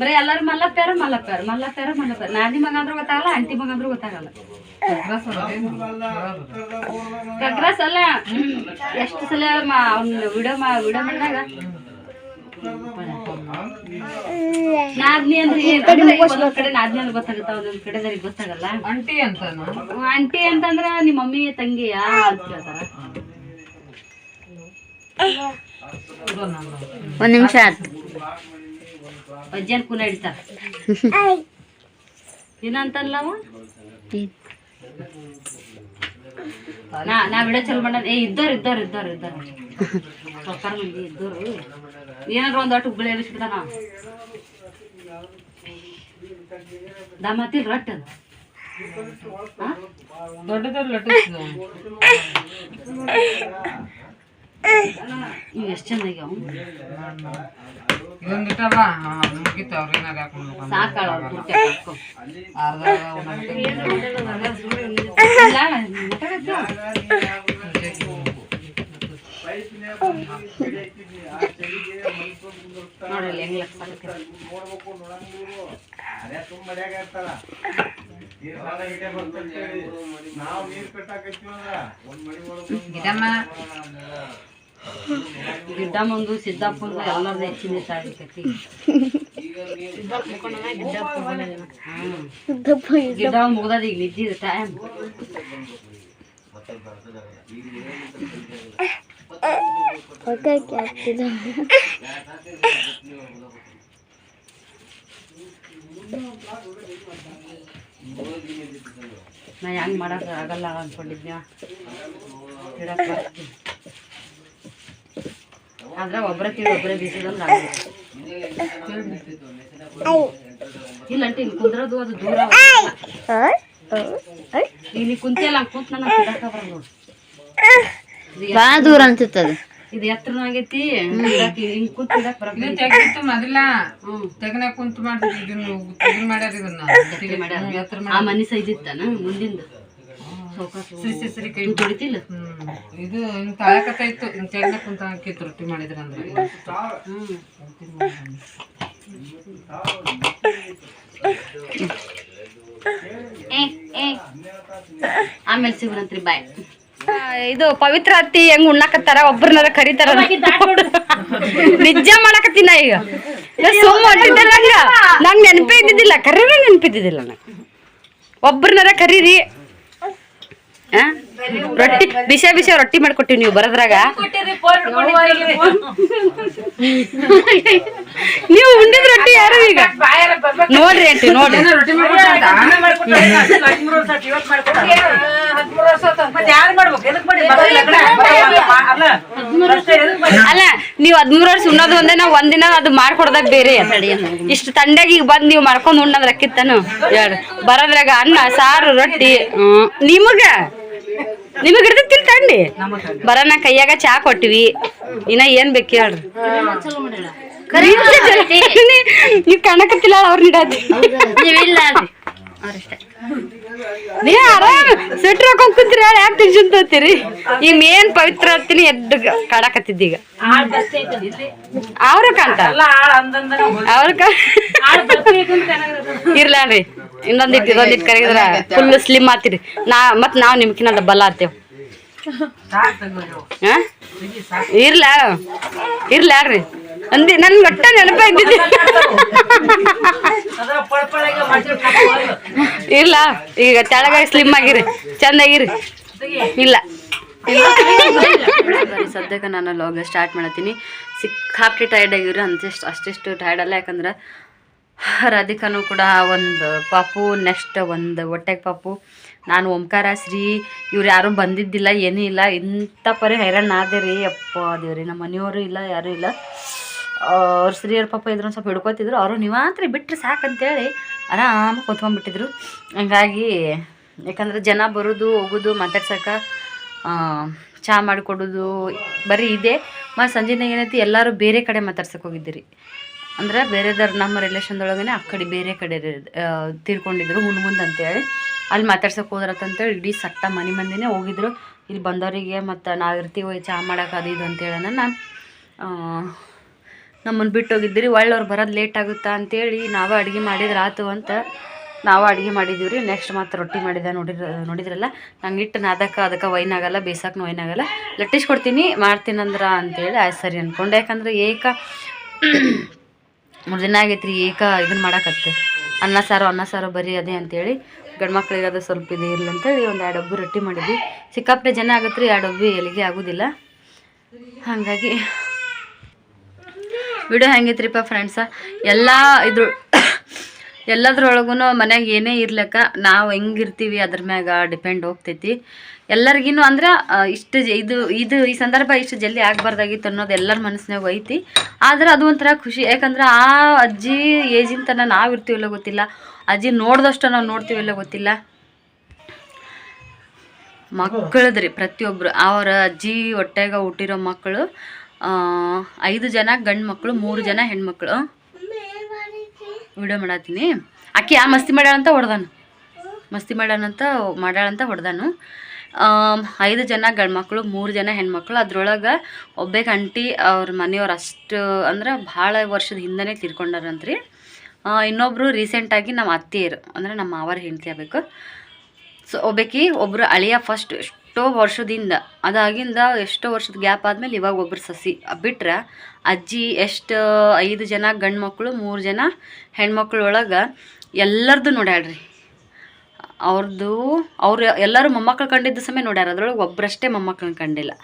ಬರೀ ಎಲ್ಲರೂ ಮಲ್ಲಪ್ಪಾರ ಮಲ್ಲಪ್ಪಾರ ಮಲ್ಲಪ್ಪಾರ ಯಾರು ಮಲ್ಲಪ್ಪ ಯಾರು ಮಲ್ಲಪ್ಪ ನಾದಿ ಮಗ ಅಂದ್ರೂ ಗೊತ್ತಾಗಲ್ಲ. ಆಂಟಿ ಮಗ ಅಂದ್ರೂ ಗೊತ್ತಾಗಲ್ಲ ಕಗ್ರಸ್ ಅಲ್ಲ. ಎಷ್ಟು ಸಲ ಅವ್ನ ವಿಡಿಯೋ ಮಾ ವಿಡಿಯೋ ಮಾಡಿದಾಗ? ನಾದ್ನಿ ಅಂದ್ರೆ ಏನ್ ಅಂದ್ರೆ ಒಂದೊಂದ್ ಕಡೆ ನಾದ್ನಿ ಅಂತ ಗೊತ್ತಾಗುತ್ತ ಒಂದೊಂದ್ ಗೊತ್ತಾಗಲ್ಲ? ಅಂಟಿ ಅಂತಾನು? ಆಂಟಿ ಅಂತಂದ್ರ ನಿಮ್ಮ ಮಮ್ಮಿ ತಂಗಿಯಾ ಅಂತ ಕೇಳ್ತಾರ. ಒಂದ್ ನಿಮಿಷ ಆಯ್ತು. ಅಜ್ಜನ್ ಕೂನ ಹಿಡಿತಾರ ಏನಂತಲ್ಲ ಅವ ನಾ ನಾ ವಿಡಿಯೋ ಚಲೋ ಮಾಡ ಏ ಇದ್ದವ್ರು ಇದ್ದವ್ರು ಇದ್ದವ್ರು ಇದ್ದವ್ರು ಸೊಕ್ಕಾರ ಮಂದಿ ಇದ್ದವ್ರು ಏನಾದ್ರು ಒಂದ್ ಒಟ್ಟು ಉಗುಳಿ ಎಬ್ಬಿಸ್ಬಿಡ್ತಾನ ದಮ್ಮತ್ತಿಲ್ ರೊಟ್ಟ ದೊಡ್ಡದವ್ರು ಲಟ್ಟಿಸ್ ಇವ್ ಎಷ್ಟ್ ಚಂದ ಆಗ್ಯಾವ? ಇದೊಂದಿಟ್ಟವ ಮುಗಿತ ಅವ್ರ ಏನಾರ ಸಾಕಾಳ ಇಲ್ಲಿ ಹೆಂಗ್ ಲಕ್ಷ ಹಾಕತ್ತೆ. ಗಿಡಮ್ಮ ಗಿಡ್ಡಮ್ಮಂದು ಸಿದ್ದಪ್ಪಂದು ಎಲ್ಲರದ್ದು ಹೆಚ್ಚಿನ ತಾಳಿಕತಿ ಗಿಡ್ಡ ಮುಗ್ದದ ಈಗ ನಿದ್ದಿದ ಟೈಮ್ ನಾ ಹೆಂಗ್ ಮಾಡಕ್ ಆಗಲ್ಲ ಅನ್ಕೊಂಡಿದ್ನ ಇಡಕ್ ಬರ್ತೀನಿ ಆದ್ರೆ ಒಬ್ಬರ ತಿಳಿ ಒಬ್ಬರೇ ಬೀಸಿದ್ರೆ ಆಗುತ್ತೆ ಇಲ್ಲ ಕುಂದ್ರದು ಅದು ದೂರ ಇಲ್ಲಿ ಕುಂತಿಯಲ್ಲ ಕುಂತ ನಾನು ತಿಡಕ ನೋಡಿ. ಭಾಳ ದೂರ ಅನ್ಸುತ್ತದ ಇದು ಎತ್ತರ ಆಗೈತಿ ಹಿಂಗ್ ಕುಂತ ಮೊದಲ. ತೆಗನ ಕುಂತು ಮಾಡ್ತಿದ್ರು ಇದನ್ನು ಮಾಡ್ಯಾರ ಇದನ್ನ. ಆ ಮನಿ ಸೈಜ್ ಇತ್ತಾನ ಮುಂದಿಂದ? ಸರಿ ಸರಿ ಸರಿ ಕೈ ಹಿಂಗ್ ಇದು ಹಿಂಗ್ ಹಿಂಗ್ ಕುಂತ ಹಾಕಿತ್ತು ರೊಟ್ಟಿ ಆಮೇಲೆ ಸಿಗ್ರಂತ್ರಿ ಬಾಯ್. ಇದು ಪವಿತ್ರ ಅತ್ತಿ ಹೆಂಗ್ ಉಣ್ಣಾಕತ್ತಾರ? ಒಬ್ರನಾರ ಕರಿತಾರ ನಿಜ ಮಾಡಕತ್ತೀನಿ ಈಗ? ಸುಮ್ಮ ಹೊಟ್ಟಿದ್ದಲ್ಲ ಹಂಗ ನಂಗೆ ನೆನಪೇ ಇದ್ದಿದ್ದಿಲ್ಲ ಕರೀರೇ ನೆನಪಿದ್ದಿದ್ದಿಲ್ಲ ನಂಗೆ. ಒಬ್ರನಾರ ಕರೀರಿ? ರೊಟ್ಟಿ ಬಿಸಿ ಬಿಸಿ ರೊಟ್ಟಿ ಮಾಡ್ಕೊಟ್ಟಿವಿ ನೀವು ಬರದ್ರಾಗ. ನೀವು ಉಂಡಿದ ರೊಟ್ಟಿ ಯಾರು ಈಗ? ನೋಡ್ರಿ ಅಂತ ನೋಡ್ರಿ. ಅಲ್ಲ. ನೀವು ಹದ್ಮೂರ್ ವರ್ಷ ಉಣ್ಣೋದು ಒಂದೇ ನಾವು ಒಂದಿನ ಅದು ಮಾಡ್ಕೊಡ್ದಾಗ ಬೇರೆ. ಇಷ್ಟು ತಂಡಾಗ ಈಗ ಬಂದ್ ನೀವು ಮಾಡ್ಕೊಂಡ್ ಉಣ್ಣದ್ರಕ್ಕಿತ್ತನು ರಕ್ಕಿತ್ತಾನು ಹೇಳು ಬರೋದ್ರಾಗ ಅನ್ನ ಸಾರು ರೊಟ್ಟಿ. ನಿಮಗ? ನಿಮಗ್ ಇರ್ತೈತಿಲ್ ತಂಡಿ ಬರೋಣ ಕೈಯಾಗ ಚಾ ಕೊಟ್ಟಿವಿ. ಇನ್ನ ಏನ್ ಬೇಕು ಹೇಳ್ರಿ. ನೀವ್ ಕಾಣಕತ್ತಿಲ್ಲ ಅವ್ರ ನೀಡಾತಿ. ನೀವಿಲ್ಲ ನೀ ಆರಾಮ್ ಸ್ವೆಟ್ರ್ ಹಾಕೊಂಡ್ ಕುಂತೀರಿ ಯಾಕೆ ಟೆನ್ಷನ್ ತಗೋತೀರಿ? ಈ ಮೇನ್ ಪವಿತ್ರ ಹತ್ತಿನಿ ಎದ್ದು ಕಾಡಕತ್ತಿದ್ದ ಈಗ. ಅವ್ರ ಕಾಣ್ತಾರ ಅವ್ರ ಇರ್ಲಾನ್ರಿ ಇನ್ನೊಂದಿಟ್ಟು ಇದೊಂದಿಟ್ಟು ಕರಗಿದ್ರ ಫುಲ್ ಸ್ಲಿಮ್ ಆತಿರಿ ನಾ ಮತ್ ನಾವ್ ನಿಮ್ಕಿನ ಬಲ ಆತೇವ್ ಹಾ? ಇರ್ಲ? ಇರ್ಲ್ಯಾಡ್ರಿ ಅಂದಿ ನನ್ ಮಟ್ಟ ನೆನಪ ಇದ್ದಿದ್ದಿ. ಇಲ್ಲ ಈಗ ತೆಳಗ ಸ್ಲಿಮ್ ಆಗಿರಿ. ಚೆನ್ನಾಗಿರಿ ಇಲ್ಲ. ಸದ್ಯಕ್ಕೆ ನಾನು ಲಾಗ್ ಸ್ಟಾರ್ಟ್ ಮಾಡತ್ತೀನಿ. ಸಿಕ್ಕಾಪಟ್ಟೆ ಟೈರ್ಡ್ ಆಗಿವ್ರಿ ಅಂತಿಷ್ಟು ಅಷ್ಟಿಷ್ಟು ಟೈರ್ಡ್ ಅಲ್ಲ ಯಾಕಂದ್ರೆ ರಾಧಿಕಾನು ಕೂಡ ಒಂದು ಪಾಪು ನೆಕ್ಸ್ಟ್ ಒಂದು ಹೊಟ್ಟೆಗೆ ಪಾಪು. ನಾನು ಓಂಕಾರ, ಶ್ರೀ, ಇವ್ರು ಯಾರೂ ಬಂದಿದ್ದಿಲ್ಲ, ಏನೂ ಇಲ್ಲ. ಇಂಥ ಪರಿ ಹೈರಾಣ ಆದೆ ರೀ ಅಪ್ಪ ದೇವ್ರಿ, ನಮ್ಮ ಮನೆಯವರು ಇಲ್ಲ, ಯಾರೂ ಇಲ್ಲ. ಅವ್ರ ಸ್ತ್ರೀಯರ ಪಾಪ ಇದ್ರು ಸ್ವಲ್ಪ ಹಿಡ್ಕೊತಿದ್ರು. ಅವರು ನೀವಾತ್ರಿ ಬಿಟ್ಟರೆ ಸಾಕಂತೇಳಿ ಆರಾಮ ಕೂತ್ಕೊಂಡ್ಬಿಟ್ಟಿದ್ರು. ಹಂಗಾಗಿ ಯಾಕಂದ್ರೆ ಜನ ಬರೋದು, ಹೋಗೋದು ಮಾತಾಡ್ಸಕ್ಕೆ ಚಹಾ ಮಾಡಿಕೊಡೋದು, ಬರೀ ಇದೆ. ಮತ್ತು ಸಂಜೆನಾಗ ಏನೈತಿ, ಎಲ್ಲರೂ ಬೇರೆ ಕಡೆ ಮಾತಾಡ್ಸಕ್ಕೆ ಹೋಗಿದ್ದೀರಿ. ಅಂದ್ರೆ ಬೇರೆದವ್ರು ನಮ್ಮ ರಿಲೇಷನ್ದೊಳಗನೆ ಆ ಕಡೆ ಬೇರೆ ಕಡೆ ತೀರ್ಕೊಂಡಿದ್ರು ಹುಣ್ಗುಂದ್ ಅಂತೇಳಿ ಅಲ್ಲಿ ಮಾತಾಡ್ಸೋಕೆ ಹೋದ್ರತ್ತಂತೇಳಿ ಇಡೀ ಸಟ್ಟ ಮನೆ ಮಂದಿನೇ ಹೋಗಿದ್ರು. ಇಲ್ಲಿ ಬಂದವರಿಗೆ ಮತ್ತು ನಾವು ಇರ್ತೀವಿ ಚಾ ಮಾಡಕ್ಕೆ ಅದು ಇದು ಅಂತೇಳನ ನಾನು ನಮ್ಮನ್ನು ಬಿಟ್ಟು ಹೋಗಿದ್ರಿ ಒಳ್ಳವ್ರು ಬರೋದು ಲೇಟ್ ಆಗುತ್ತಾ ಅಂತೇಳಿ ನಾವೇ ಅಡುಗೆ ಮಾಡಿದ್ರೆ ಆತು ಅಂತ ನಾವು ಅಡುಗೆ ಮಾಡಿದ್ದೀವಿ ರೀ. ನೆಕ್ಸ್ಟ್ ಮತ್ತೆ ರೊಟ್ಟಿ ಮಾಡಿದೆ ನೋಡಿರ, ನೋಡಿದ್ರಲ್ಲ? ನಂಗೆ ಇಟ್ಟು ನಾದಕ್ಕೆ, ಅದಕ್ಕೆ ವೈನ್ ಆಗಲ್ಲ ಬೇಸಕ್ಕೆ ವೈನ್ ಆಗಲ್ಲ. ಲಟ್ಟಿಸ್ಕೊಡ್ತೀನಿ, ಮಾಡ್ತೀನಂದ್ರ ಅಂತೇಳಿ ಆಯ್ತು ಸರಿ ಅಂದ್ಕೊಂಡೆ ಯಾಕಂದ್ರೆ ಏಕ ಮೂರು ದಿನ ಆಗೈತೆ ರೀ ಏಕ ಇದನ್ನು ಮಾಡಕತ್ತೆ. ಅನ್ನ ಸಾರು ಅನ್ನ ಸಾರು ಬರೀ ಅದೇ ಅಂತೇಳಿ ಗಂಡು ಮಕ್ಳಿಗೆ ಅದು ಸ್ವಲ್ಪ ಇದು ಇರಲಿ ಅಂತೇಳಿ ಒಂದು ಎರಡು ಡಬ್ಬಿ ರೊಟ್ಟಿ ಮಾಡಿದ್ವಿ. ಸಿಕ್ಕಾಪಟ್ಟೆ ಜನ ಆಗತ್ತೆ ರೀ ಎರಡು ಡಬ್ಬಿ ಎಲ್ಲಿಗೆ ಆಗೋದಿಲ್ಲ. ಹಾಗಾಗಿ ವಿಡಿಯೋ ಹೆಂಗೈತ್ರಿಪ್ಪ ಫ್ರೆಂಡ್ಸ ಎಲ್ಲ ಇದ್ರ ಎಲ್ಲದ್ರೊಳಗೂ ಮನ್ಯಾಗ ಏನೇ ಇರ್ಲಕ್ಕ, ನಾವು ಹೆಂಗಿರ್ತೀವಿ ಅದ್ರ ಮ್ಯಾಗ ಡಿಪೆಂಡ್ ಹೋಗ್ತೈತಿ. ಎಲ್ಲರಿಗಿನೂ ಅಂದ್ರೆ ಇಷ್ಟು ಇದು ಇದು ಈ ಸಂದರ್ಭ ಇಷ್ಟು ಜಲ್ದಿ ಆಗಬಾರ್ದಾಗಿತ್ತು ಅನ್ನೋದು ಎಲ್ಲರ ಮನಸ್ಸಿನಾಗ ಐತಿ. ಆದ್ರೆ ಅದು ಒಂಥರ ಖುಷಿ, ಯಾಕಂದ್ರೆ ಆ ಅಜ್ಜಿ ಏಜಿನ ತನಕ ನಾವು ಇರ್ತೀವಿಲ್ಲ ಗೊತ್ತಿಲ್ಲ. ಅಜ್ಜಿ ನೋಡ್ದಷ್ಟು ನಾವು ನೋಡ್ತೀವಿಲ್ಲ ಗೊತ್ತಿಲ್ಲ. ಮಕ್ಕಳದ್ರಿ ಪ್ರತಿಯೊಬ್ರು, ಅವರ ಅಜ್ಜಿ ಹೊಟ್ಟೆಗ ಹುಟ್ಟಿರೋ ಮಕ್ಕಳು ಐದು ಜನ ಗಂಡು ಮಕ್ಕಳು ಮೂರು ಜನ ಹೆಣ್ಮಕ್ಳು. ವಿಡಿಯೋ ಮಾಡತ್ತೀನಿ ಅಕ್ಕಿ ಆ ಮಸ್ತಿ ಮಾಡ್ಯಾಳಂತ ಹೊಡ್ದಾನು. ಮಸ್ತಿ ಮಾಡ್ಯಾನಂತ ಮಾಡ್ಯಾಳಂತ ಹೊಡ್ದಾನು. ಐದು ಜನ ಗಂಡು ಮಕ್ಕಳು ಮೂರು ಜನ ಹೆಣ್ಮಕ್ಳು. ಅದ್ರೊಳಗೆ ಒಬ್ಬೇಕ ಅಂಟಿ ಅವ್ರ ಮನೆಯವ್ರು ಅಷ್ಟು ಅಂದ್ರೆ ಭಾಳ ವರ್ಷದ ಹಿಂದನೇ ತೀರ್ಕೊಂಡಾರಂತ್ರಿ. ಇನ್ನೊಬ್ಬರು ರೀಸೆಂಟಾಗಿ ನಮ್ಮ ಅತ್ತೆಯರು, ಅಂದ್ರೆ ನಮ್ಮ ಮಾವರ ಹೆಂಡತಿ ಆಗಬೇಕು. ಸೊ, ಒಬ್ಬಾಕಿ ಒಬ್ಬರು ಅಳಿಯ ಫಸ್ಟ್ ಎಷ್ಟೋ ವರ್ಷದಿಂದ, ಅದಾಗಿಂದ ಎಷ್ಟೋ ವರ್ಷದ ಗ್ಯಾಪ್ ಆದಮೇಲೆ ಇವಾಗ ಒಬ್ಬರು ಸಸಿ ಬಿಟ್ರೆ ಅಜ್ಜಿ ಎಷ್ಟು, ಐದು ಜನ ಗಂಡು ಮಕ್ಕಳು ಮೂರು ಜನ ಹೆಣ್ಮಕ್ಳು ಒಳಗೆ ಎಲ್ಲರದು ನೋಡ್ಯಾಡ್ರಿ ಅವ್ರದ್ದು ಅವ್ರು ಎಲ್ಲರೂ ಮೊಮ್ಮಕ್ಕಳು ಕಂಡಿದ್ದ ಸಮಯ ನೋಡ್ಯಾರ, ಅದ್ರೊಳಗೆ ಒಬ್ಬರಷ್ಟೇ ಮೊಮ್ಮಕ್ಳನ್ನ ಕಂಡಿಲ್ಲ.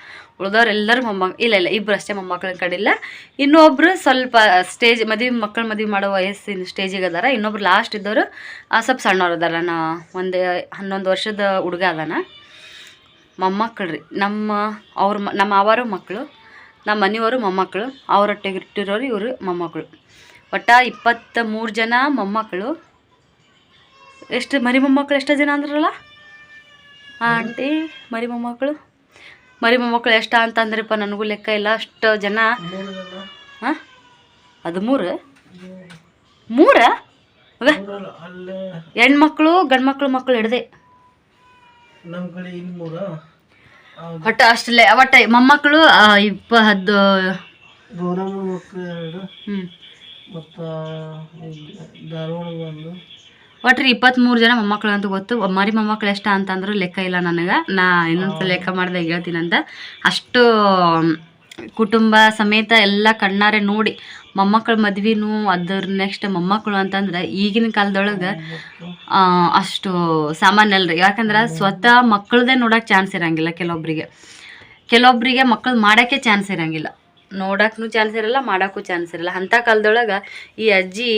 ಉಳಿದವ್ರು ಎಲ್ಲರೂ ಮೊಮ್ಮ ಇಲ್ಲ ಇಲ್ಲ ಇಬ್ಬರು ಅಷ್ಟೇ ಮೊಮ್ಮಕ್ಳನ್ನ ಕಂಡಿಲ್ಲ. ಇನ್ನೊಬ್ಬರು ಸ್ವಲ್ಪ ಸ್ಟೇಜ್ ಮದುವೆ, ಮಕ್ಕಳು ಮದುವೆ ಮಾಡೋ ವಯಸ್ಸಿನ ಸ್ಟೇಜಿಗೆ ಅದಾರ, ಇನ್ನೊಬ್ರು ಲಾಸ್ಟ್ ಇದ್ದವರು ಸ್ವಲ್ಪ ಸಣ್ಣವ್ರು ಅದಾರ ನಾ ಒಂದು, ಹನ್ನೊಂದು ವರ್ಷದ ಹುಡುಗ ಅದಾನ. ಮೊಮ್ಮಕ್ಕಳು ರೀ ನಮ್ಮ ಅವ್ರ ಮ ನಮ್ಮ ಅವರು ಮಕ್ಕಳು ನಮ್ಮ ಮನೆಯವರು ಮೊಮ್ಮಕ್ಕಳು ಅವರೊಟ್ಟಿಗೆ ಇಟ್ಟಿರೋರು ಇವರು ಮೊಮ್ಮಕ್ಕಳು. ಒಟ್ಟು ಇಪ್ಪತ್ತ ಮೂರು ಜನ ಮೊಮ್ಮಕ್ಕಳು. ಎಷ್ಟು ಮರಿ ಮೊಮ್ಮಕ್ಕಳು ಎಷ್ಟು ಜನ ಅಂದ್ರಲ್ಲ? ಆಂಟಿ ಮರಿ ಮೊಮ್ಮಕ್ಕಳು. ಮರಿ ಮೊಮ್ಮಕ್ಕಳು ಎಷ್ಟು ಅಂತಂದ್ರಪ್ಪ ನನಗೂ ಲೆಕ್ಕ ಇಲ್ಲ ಅಷ್ಟು ಜನ. ಹಾಂ? ಅದು ಮೂರು? ಮೂರ? ಹೆಣ್ಮಕ್ಳು ಗಂಡ್ಮಕ್ಳು ಮಕ್ಕಳು ಹಿಡ್ದೆ. ನಮ್ಮ ಕಡೆ ಇಲ್ಲಿ ಮೂರ ಒಟ್ಟು ಅಷ್ಟಲ್ಲೇ ಒಟ್ಟು ಮೊಮ್ಮಕ್ಕಳು ಇಪ್ಪ ಹದ್ದು ಗೌರಮ್ಮ ಮಕ್ಕಳು ಎರಡು ಹ್ಞೂ ಮತ್ತು ಧಾರವಾಡ ಒಂದು. ಒಟ್ಟು ರೀ ಇಪ್ಪತ್ತ್ಮೂರು ಜನ ಮೊಮ್ಮಕ್ಕಳು ಅಂತ ಗೊತ್ತು. ಮರಿ ಮೊಮ್ಮಕ್ಕಳು ಎಷ್ಟು ಅಂತಂದ್ರು ಲೆಕ್ಕ ಇಲ್ಲ ನನಗೆ. ನಾ ಇನ್ನೊಂದ್ಸಲ ಲೆಕ್ಕ ಮಾಡಿದಾಗ ಹೇಳ್ತೀನಂತ. ಅಷ್ಟು ಕುಟುಂಬ ಸಮೇತ ಎಲ್ಲ ಕಣ್ಣಾರೆ ನೋಡಿ ಮೊಮ್ಮಕ್ಕಳ ಮದ್ವಿನೂ ಅದ್ರ ನೆಕ್ಸ್ಟ್ ಮೊಮ್ಮಕ್ಕಳು ಅಂತಂದ್ರೆ ಈಗಿನ ಕಾಲದೊಳಗೆ ಅಷ್ಟು ಸಾಮಾನ್ಯ ಅಲ್ರಿ. ಯಾಕಂದ್ರೆ ಸ್ವತಃ ಮಕ್ಕಳದೇ ನೋಡೋಕೆ ಚಾನ್ಸ್ ಇರಂಗಿಲ್ಲ ಕೆಲವೊಬ್ಬರಿಗೆ ಕೆಲವೊಬ್ಬರಿಗೆ ಮಕ್ಕಳು ಮಾಡೋಕ್ಕೆ ಚಾನ್ಸ್ ಇರಂಗಿಲ್ಲ. ನೋಡಕ್ಕೂ ಚಾನ್ಸ್ ಇರಲ್ಲ, ಮಾಡೋಕ್ಕೂ ಚಾನ್ಸ್ ಇರಲ್ಲ. ಅಂಥ ಕಾಲದೊಳಗೆ ಈ ಅಜ್ಜಿ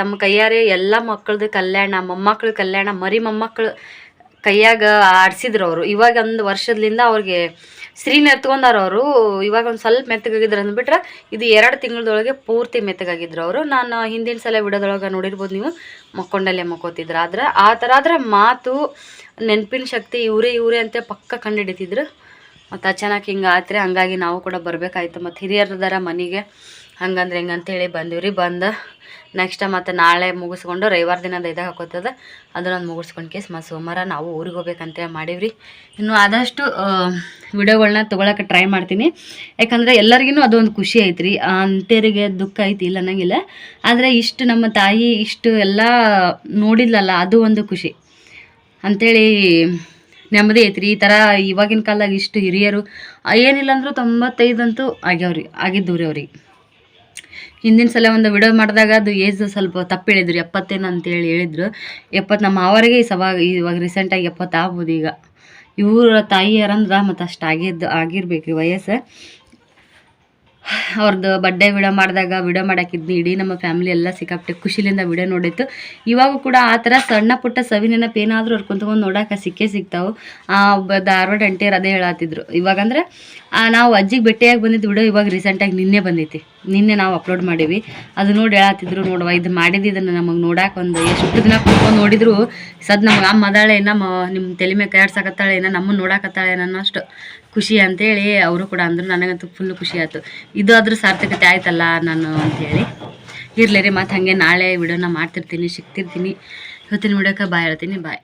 ತಮ್ಮ ಕೈಯಾರೆ ಎಲ್ಲ ಮಕ್ಕಳದು ಕಲ್ಯಾಣ, ಮೊಮ್ಮಕ್ಕಳ ಕಲ್ಯಾಣ, ಮರಿ ಮೊಮ್ಮಕ್ಕಳು ಕೈಯಾಗ ಆಡಿಸಿದ್ರು ಅವರು. ಇವಾಗ ಒಂದು ವರ್ಷದಿಂದ ಅವ್ರಿಗೆ ಸ್ತ್ರೀನ ಎತ್ಕೊಂಡಾರ ಅವರು, ಇವಾಗ ಒಂದು ಸ್ವಲ್ಪ ಮೆತ್ತಗಾಗಿದ್ರು ಅಂದ್ಬಿಟ್ರೆ ಇದು ಎರಡು ತಿಂಗಳದೊಳಗೆ ಪೂರ್ತಿ ಮೆತ್ತಗಾಗಿದ್ರು ಅವರು. ನಾನು ಹಿಂದಿನ ಸಲ ವಿಡಿಯೋದೊಳಗೆ ನೋಡಿರ್ಬೋದು ನೀವು, ಮಕ್ಕೊಂಡಲ್ಲೇ ಮಕ್ಕೋತಿದ್ರು. ಆದ್ರೆ ಆ ಥರ ಆದ್ರೆ ಮಾತು, ನೆನಪಿನ ಶಕ್ತಿ ಇವರೇ ಇವರೇ ಅಂತ ಪಕ್ಕ ಕಂಡುಹಿಡಿತಿದ್ರು ಮತ್ತು ಅಚಾನಕ್ ಹಿಂಗೆ ಆತ್ರಿ ಹಂಗಾಗಿ ನಾವು ಕೂಡ ಬರಬೇಕಾಯ್ತು. ಮತ್ತು ಹಿರಿಯರದಾರ ಮನೆಗೆ ಹಂಗಂದ್ರೆ ಹೆಂಗಂತೇಳಿ ಬಂದೀವಿ ರೀ ಬಂದು ನೆಕ್ಸ್ಟ್ ಮತ್ತು ನಾಳೆ ಮುಗಿಸ್ಕೊಂಡು ರವಿವಾರ ದಿನ ದೈದಾಗ ಹಾಕೋತದ. ಅದನ್ನೊಂದು ಮುಗಿಸ್ಕೊಂಡು ಕೇಸ್ ಮತ್ತು ಸೋಮವಾರ ನಾವು ಊರಿಗೆ ಹೋಗ್ಬೇಕಂತೇಳಿ ಮಾಡೀವ್ರಿ. ಇನ್ನು ಆದಷ್ಟು ವಿಡಿಯೋಗಳನ್ನ ತೊಗೊಳಕ್ಕೆ ಟ್ರೈ ಮಾಡ್ತೀನಿ. ಯಾಕಂದರೆ ಎಲ್ಲರಿಗೂ ಅದೊಂದು ಖುಷಿ ಐತ್ರಿ. ಅಂತೇರಿಗೆ ದುಃಖ ಐತಿ ಇಲ್ಲ ಅನ್ನಂಗಿಲ್ಲ. ಆದರೆ ಇಷ್ಟು ನಮ್ಮ ತಾಯಿ ಇಷ್ಟು ಎಲ್ಲ ನೋಡಿಲ್ಲಲ್ಲ ಅದು ಒಂದು ಖುಷಿ. ಅಂಥೇಳಿ ನೆಮ್ಮದಿ ಐತ್ರಿ. ಈ ಥರ ಇವಾಗಿನ ಕಾಲದಾಗ ಇಷ್ಟು ಹಿರಿಯರು ಏನಿಲ್ಲ ಅಂದರೂ ತೊಂಬತ್ತೈದಂತೂ ಆಗ್ಯಾವ್ರಿ ಆಗಿದ್ದು ರೀ ಅವ್ರಿಗೆ. ಹಿಂದಿನ ಸಲ ಒಂದು ವಿಡಿಯೋ ಮಾಡಿದಾಗ ಅದು ಏಜ್ ಸ್ವಲ್ಪ ತಪ್ಪು ಹೇಳಿದ್ರು ಎಪ್ಪತ್ತೇನು ಅಂತೇಳಿ ಹೇಳಿದ್ರು. ಎಪ್ಪತ್ತು ನಮ್ಮ ಮಾವರಿಗೆ ಸವಾಗ ಇವಾಗ ರೀಸೆಂಟಾಗಿ ಎಪ್ಪತ್ತು ಆಗ್ಬೋದು ಈಗ. ಇವರ ತಾಯಿಯರಂದ್ರೆ ಮತ್ತು ಅಷ್ಟು ಆಗಿದ್ದು, ಆಗಿರ್ಬೇಕು ವಯಸ್ಸು. ಅವ್ರದ್ದು ಬಡ್ಡೆ ವಿಡಿಯೋ ಮಾಡಿದಾಗ ವಿಡಿಯೋ ಮಾಡಾಕಿದ್ನಿ ಇಡೀ ನಮ್ಮ ಫ್ಯಾಮಿಲಿ ಎಲ್ಲ ಸಿಕ್ಕಾಪಟ್ಟೆ ಖುಷಿಲಿಂದ ವಿಡಿಯೋ ನೋಡಿತ್ತು. ಇವಾಗ ಕೂಡ ಆ ಥರ ಸಣ್ಣ ಪುಟ್ಟ ಸವಿ ಏನಾದರೂ ಅವ್ರು ಕುಂತ್ಕೊಂಡು ನೋಡೋಕೆ ಸಿಕ್ಕೇ ಸಿಗ್ತಾವೆ. ಧಾರವಾಡ ಅಂಟಿಯರು ಅದೇ ಹೇಳತ್ತಿದ್ರು ಇವಾಗಂದ್ರೆ ನಾವು ಅಜ್ಜಿಗೆ ಭೇಟಿಯಾಗಿ ಬಂದಿದ್ದು ವಿಡಿಯೋ ಇವಾಗ ರೀಸೆಂಟಾಗಿ ನಿನ್ನೆ ಬಂದೈತಿ. ನಿನ್ನೆ ನಾವು ಅಪ್ಲೋಡ್ ಮಾಡೀವಿ. ಅದು ನೋಡಿ ಹೇಳತ್ತಿದ್ರು ನೋಡುವ ಇದು ಮಾಡಿದ್ದು ಇದನ್ನು ನಮಗೆ ನೋಡಕ್ಕೆ ಒಂದು ಎಷ್ಟು ದಿನ ಕುತ್ಕೊಂಡು ನೋಡಿದ್ರು. ಸದ್ ನಮ್ಗೆ ಆ ಮದಾಳೆ ನಮ್ಮ ನಿಮ್ಮ ತಲೆ ಮೇಲೆ ಕೈಯಾಡ್ಸಕತ್ತಾಳೆ ಏನ ಏನೋ ನಮ್ಮನ್ನು ನೋಡಕತ್ತಾಳೆ ಅನ್ನೋಷ್ಟು ಖುಷಿ ಅಂತೇಳಿ ಅವರು ಕೂಡ ಅಂದರು, ನನಗಂತೂ ಫುಲ್ ಖುಷಿ ಆಯ್ತು. ಇದು ಆದರೂ ಸಾರ್ಥಕತೆ ಆಯ್ತಲ್ಲ ನಾನು ಅಂತೇಳಿ. ಇರಲಿ ರೀ ಮತ್ತು ಹಾಗೆ ನಾಳೆ ವಿಡಿಯೋನ ಮಾಡ್ತಿರ್ತೀನಿ, ಸಿಗ್ತಿರ್ತೀನಿ. ಇವತ್ತಿನ ವಿಡಿಯೋಕ್ಕೆ ಬಾಯ್ ಹೇಳ್ತೀನಿ ಬಾಯ್